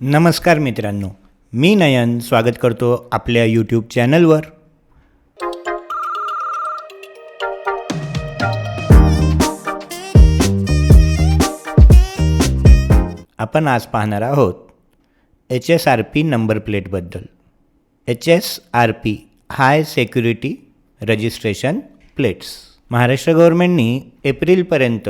नमस्कार मित्रांनो मी नयन स्वागत करतो आपल्या यूट्यूब चॅनलवर. आपण आज पाहणार आहोत H S R P number प्लेटबद्दल H S R P high security registration plates Maharashtra गव्हर्नमेंटनी एप्रिलपर्यंत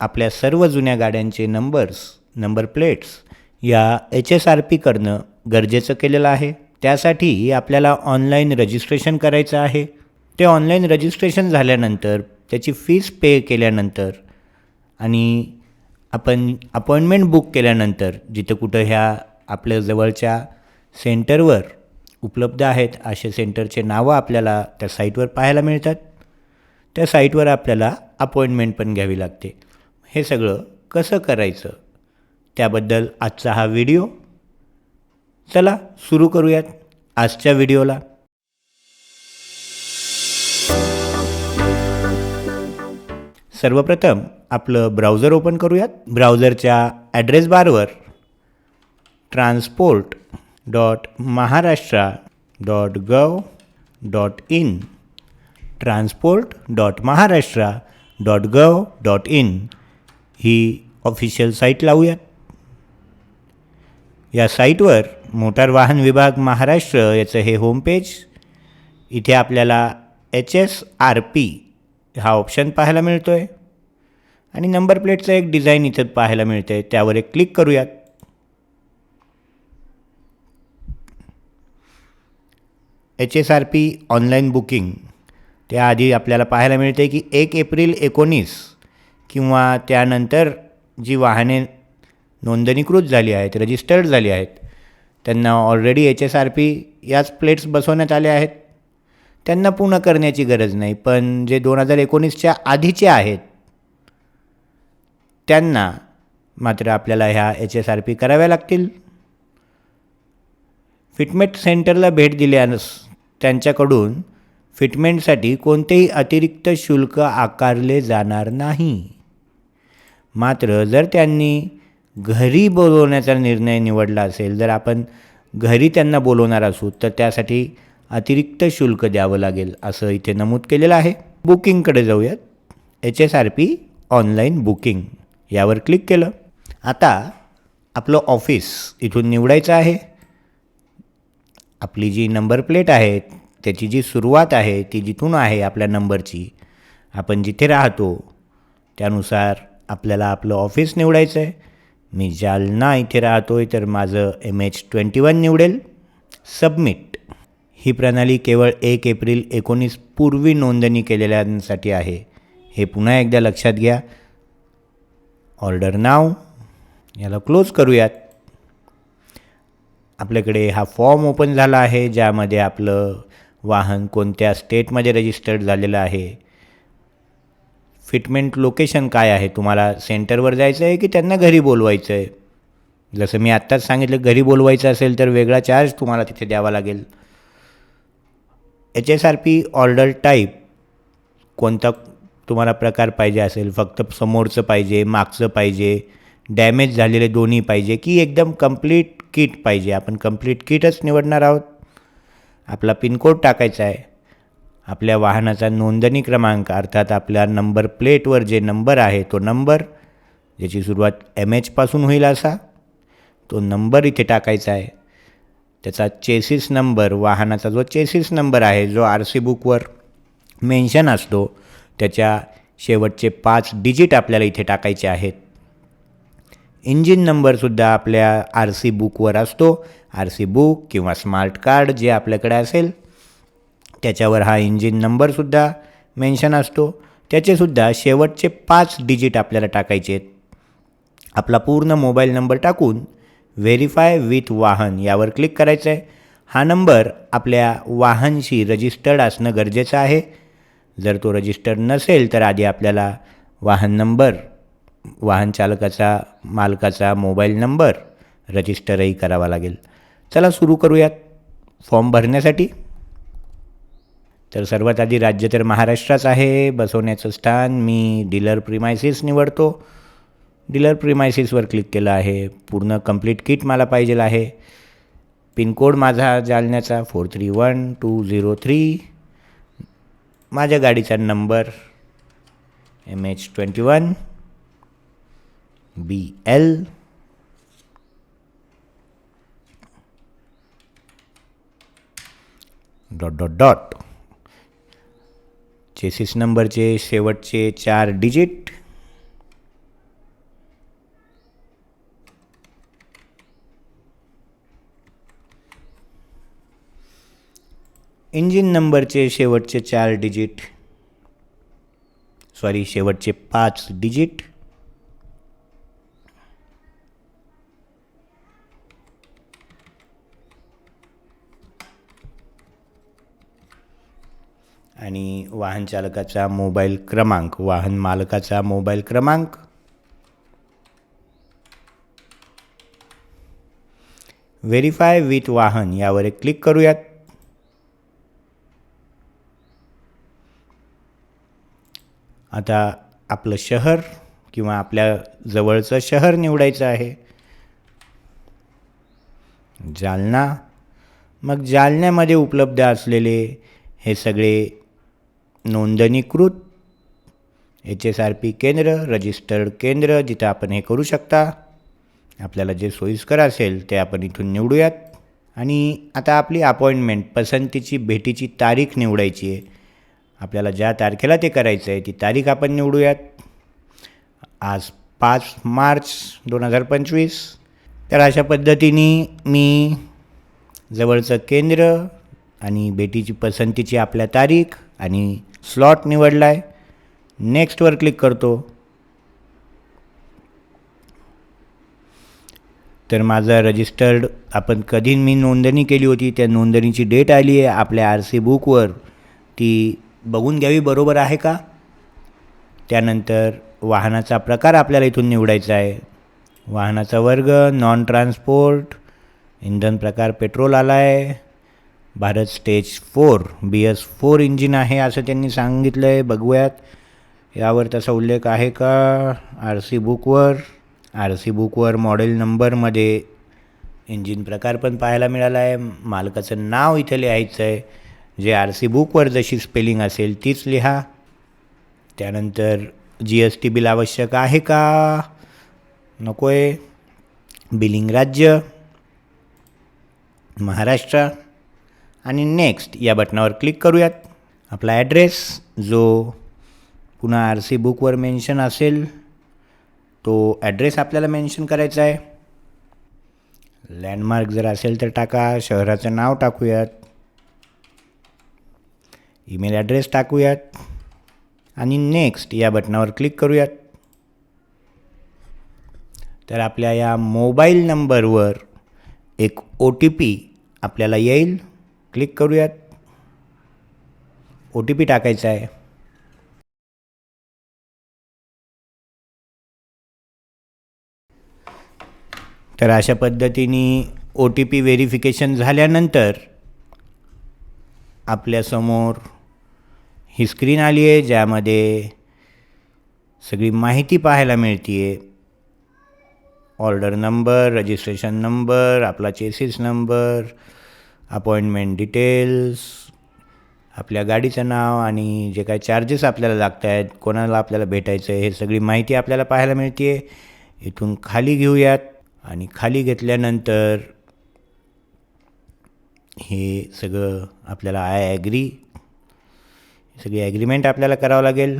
आपल्या सर्व जुन्या गाड्यांचे नंबर्स नंबर प्लेट्स या एच एस आर पी करणं गरजेचं केलेलं आहे. त्यासाठी आपल्याला ऑनलाईन रजिस्ट्रेशन करायचं आहे. ते ऑनलाईन रजिस्ट्रेशन झाल्यानंतर त्याची फीस पे केल्यानंतर आणि आपण अपॉइंटमेंट बुक केल्यानंतर जिथं कुठं ह्या आपल्या जवळच्या सेंटरवर उपलब्ध आहेत असे सेंटरचे नावं आपल्याला त्या साईटवर पाहायला मिळतात. त्या साईटवर आपल्याला अपॉइंटमेंट पण घ्यावी लागते. हे सगळं कसं करायचं? त्याबद्दल आजचा हा व्हिडिओ. चला सुरू करूयात आजच्या व्हिडिओला. सर्वप्रथम आपलं ब्राउझर ओपन करूयात. ब्राउझरच्या ॲड्रेस बारवर transport dot Maharashtra dot gov dot in transport dot Maharashtra dot gov dot in he official site लावूयात. या साईटवर मोटार वाहन विभाग महाराष्ट्र याचं हे होमपेज इथे आपल्याला एच एस आर पी हा ऑप्शन पाहायला मिळतो आहे आणि नंबर प्लेटचं एक डिझाईन इथं पाहायला मिळतं आहे त्यावर एक क्लिक करूयात. H S R P online booking. त्याआधी आपल्याला पाहायला मिळते की एक एप्रिल एकोणीस किंवा त्यानंतर जी वाहने नोंदणीकृत झाली आहेत रजिस्टर्ड झाली आहेत. त्यांना already H S R P याच प्लेट्स बसवण्यात आल्या आहेत. त्यांना पूर्ण करण्याची गरज नाही पण जे दोन हजार एकोणीसच्या आधीचे आहेत त्यांना मात्र आपल्याला ह्या एच एस आर पी कराव्या लागतील. फिटमेंट सेंटरला भेट दिल्यास त्यांच्याकडून फिटमेंटसाठी कोणतेही अतिरिक्त शुल्क आकारले जाणार नाही. मात्र जर त्यांनी घरी बोलवण्याचा निर्णय निवडला असेल जर आपण घरी त्यांना बोलवणार असू तर त्यासाठी अतिरिक्त शुल्क द्यावं लागेल असं इथे नमूद केलेलं आहे. बुकिंगकडे जाऊयात. H S R P online booking. यावर क्लिक केलं. आता आपलं ऑफिस इथून निवडायचं आहे. आपली जी नंबर प्लेट आहे त्याची जी सुरुवात आहे ती जिथून आहे आपल्या नंबरची आपण जिथे राहतो त्यानुसार आपल्याला आपलं ऑफिस निवडायचं आहे. मी जालना इथे राहतो आहे तर माझं एम एच ट्वेंटी वन निवडेल. सबमिट ही प्रणाली केवळ एक एप्रिल एकोणीस पूर्वी नोंदणी केलेल्यांसाठी आहे. हे पुन्हा एकदा लक्षात घ्या. ऑर्डर नाव याला क्लोज करूयात. आपल्याकडे हा फॉर्म ओपन झाला आहे ज्यामध्ये आपलं वाहन कोणत्या स्टेटमध्ये रजिस्टर्ड झालेलं आहे. फिटमेंट लोकेशन काय आहे? तुम्हाला सेंटरवर जायचं आहे की त्यांना घरी बोलवायचं आहे? जसं मी आत्ताच सांगितलं घरी बोलवायचं असेल तर वेगळा चार्ज तुम्हाला तिथे द्यावा लागेल. H S R P order type कोणता तुम्हाला प्रकार पाहिजे असेल? फक्त समोरचं पाहिजे मागचं पाहिजे डॅमेज झालेले दोन्ही पाहिजे की एकदम कंप्लीट किट पाहिजे? आपण कंप्लीट किटच निवडणार आहोत. आपला पिनकोड टाकायचा आहे. आपल्या वाहनाचा नोंदणी क्रमांक अर्थात आपल्या नंबर प्लेटवर जे नंबर आहे तो नंबर ज्याची सुरुवात एम एचपासून होईल असा तो नंबर इथे टाकायचा आहे. त्याचा चेसिस नंबर वाहनाचा जो चेसिस नंबर आहे जो आर सी बुकवर मेन्शन असतो त्याच्या शेवटचे पाच डिजिट आपल्याला इथे टाकायचे आहेत. इंजिन नंबरसुद्धा आपल्या आर सी बुकवर असतो. आर सी बुक किंवा स्मार्ट कार्ड जे आपल्याकडे असेल त्याच्यावर हा इंजिन नंबरसुद्धा मेन्शन असतो. त्याचेसुद्धा शेवटचे पाच डिजिट आपल्याला टाकायचे आहेत. आपला पूर्ण मोबाईल नंबर टाकून व्हेरीफाय विथ वाहन यावर क्लिक करायचं आहे. हा नंबर आपल्या वाहनशी रजिस्टर्ड असणं गरजेचं आहे. जर तो रजिस्टर्ड नसेल तर आधी आपल्याला वाहन नंबर वाहन चालकाचा मालकाचा मोबाईल नंबर रजिस्टरही करावा लागेल. चला सुरू करूयात. फॉर्म भरण्यासाठी. तर सर्वात आधी राज्य तर महाराष्ट्राच आहे बसवण्याचं स्थान. मी डीलर प्रिमायसिस निवडतो. डीलर प्रिमायसिसवर क्लिक केलं आहे. पूर्ण कंप्लीट किट मला पाहिजे आहे. पिनकोड माझा जालन्याचा four three one two zero three. माझ्या गाडीचा number M H twenty one. B L. Dot dot dot. Chassis नंबरचे शेवटचे चार डिजिट इंजिन नंबरचे शेवटचे चार डिजिट सॉरी शेवटचे पाच डिजिट आणि वाहन चालकाचा मोबाईल क्रमांक वाहन मालकाचा मोबाईल क्रमांक. व्हेरीफाय विथ वाहन यावर एक क्लिक करूयात. आता आपलं शहर किंवा आपल्या जवळचं शहर निवडायचं आहे. जालना. मग जालन्यामध्ये उपलब्ध असलेले हे सगळे नोंदणीकृत एच एस आर पी केंद्र रजिस्टर्ड केंद्र जिथं आपण हे करू शकता. आपल्याला जे सोयीस्कर असेल ते आपण इथून निवडूयात. आणि आता आपली अपॉइंटमेंट पसंतीची भेटीची तारीख निवडायची आहे. आपल्याला ज्या तारखेला ते करायचं आहे ती तारीख आपण निवडूयात. आज पाच मार्च दोन हजार पंचवीस. तर अशा पद्धतीने मी जवळचं केंद्र आणि भेटीची पसंतीची आपल्या तारीख आणि स्लॉट निवडला आहे नेक्स्टवर क्लिक करतो. तर माझा रजिस्टर्ड आपण कधी मी नोंदणी केली होती त्या नोंदणीची डेट आली आहे आपल्या आर सी बुकवर ती बघून घ्यावी बरोबर आहे का? त्यानंतर वाहनाचा प्रकार आपल्याला इथून निवडायचा आहे. वाहनाचा वर्ग नॉन ट्रान्सपोर्ट इंधन प्रकार पेट्रोल आला आहे Bharat stage four B S four engine आहे असं त्यांनी सांगितलं आहे बघूयात. यावर तसा उल्लेख आहे का? आर सी बुकवर आर सी बुकवर मॉडेल नंबरमध्ये इंजिन प्रकार पण पाहायला मिळाला आहे मालकाचं नाव इथं लिहायचं आहे जे आर सी बुकवर जशी स्पेलिंग असेल तीच लिहा. त्यानंतर जी एस टी बिल आवश्यक आहे का? नको आहे बिलिंग राज्य. महाराष्ट्र. आणि नेक्स्ट या बटनावर क्लिक करूयात. आपला ॲड्रेस जो पुन्हा आर सी बुकवर मेन्शन असेल तो ॲड्रेस आपल्याला मेन्शन करायचा आहे. लँडमार्क जर असेल तर टाका शहराचं नाव टाकूयात. Email address टाकूयात. आणि नेक्स्ट या बटनावर क्लिक करूयात. तर आपल्या या मोबाईल नंबरवर एक ओ टी पी आपल्याला येईल. क्लिक करूयात. ओ टी पी टाकायचा आहे. तर अशा पद्धतीने ओ टी पी व्हेरिफिकेशन झाल्यानंतर आपल्यासमोर ही स्क्रीन आली आहे ज्यामध्ये सगळी माहिती पाहायला मिळते आहे ऑर्डर नंबर रजिस्ट्रेशन नंबर आपला चेसिस नंबर अपॉइंटमेंट डिटेल्स आपल्या गाडीचं नाव आणि जे काय चार्जेस आपल्याला लागत आहेत कोणाला आपल्याला भेटायचं आहे हे सगळी माहिती आपल्याला पाहायला मिळते आहे इथून खाली घेऊयात आणि खाली घेतल्यानंतर हे सगळं आपल्याला आय ॲग्री सगळी ॲग्रीमेंट आपल्याला करावं लागेल.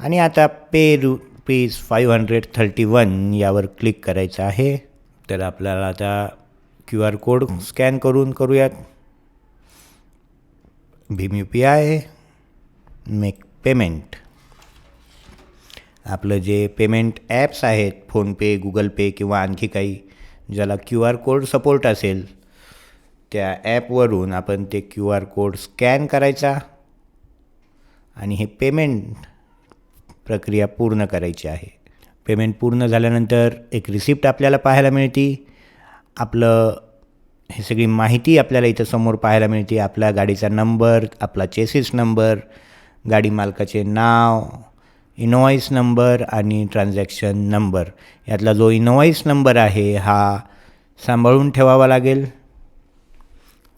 आणि आता pay rupees five hundred thirty one यावर क्लिक करायचं आहे. तर आपल्याला आता क्यू आर कोड स्कॅन करून करूयात. Bhim U P I make payment आपलं जे पेमेंट ॲप्स आहेत फोनपे गुगल पे किंवा आणखी काही ज्याला क्यू आर कोड सपोर्ट असेल त्या ॲपवरून आपण ते क्यू आर कोड स्कॅन करायचा आणि हे पेमेंट प्रक्रिया पूर्ण करायची आहे. पेमेंट पूर्ण झाल्यानंतर एक रिसिप्ट आपल्याला पाहायला मिळते. आपलं हे सगळी माहिती आपल्याला इथं समोर पाहायला मिळते. आपल्या गाडीचा नंबर आपला चेसिस नंबर गाडी मालकाचे नाव इनोवाईस नंबर आणि ट्रान्झॅक्शन नंबर यातला जो इनोवाईस नंबर आहे हा सांभाळून ठेवावा लागेल.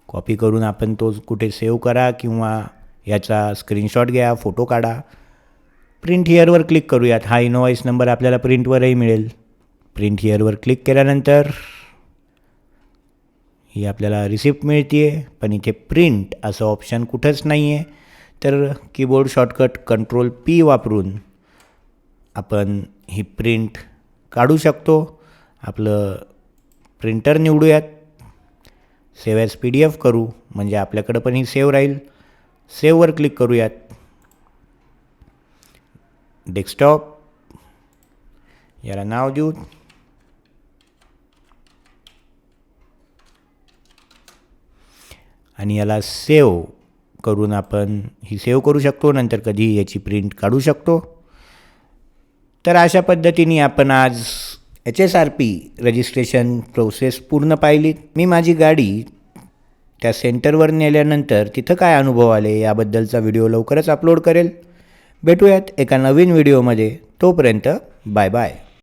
कॉपी करून आपण तो कुठे सेव्ह करा किंवा याचा स्क्रीनशॉट घ्या फोटो काढा. प्रिंट हिअरवर क्लिक करूयात. हा इनोवाईस नंबर आपल्याला प्रिंटवरही मिळेल. प्रिंट हिअरवर क्लिक केल्यानंतर ही आपल्याला रिसिप्ट मिळते आहे पण इथे प्रिंट असं ऑप्शन कुठंच नाही आहे तर कीबोर्ड शॉर्टकट कंट्रोल पी वापरून आपण ही प्रिंट काढू शकतो. आपलं printer निवडूयात. Save as P D F करू म्हणजे आपल्याकडं पण ही सेव्ह राहील. सेव्हवर क्लिक करूयात. डेस्कटॉप याला नाव देऊ. आणि याला सेव्ह करून आपण ही सेव्ह करू शकतो नंतर कधी याची प्रिंट काढू शकतो. तर अशा पद्धतीने आपण आज H S R P registration process पूर्ण पाहिली. मी माझी गाडी त्या सेंटरवर नेल्यानंतर तिथं काय अनुभव आले याबद्दलचा व्हिडिओ लवकरच अपलोड करेल. भेटूयात एका नवीन व्हिडिओमध्ये तोपर्यंत बाय बाय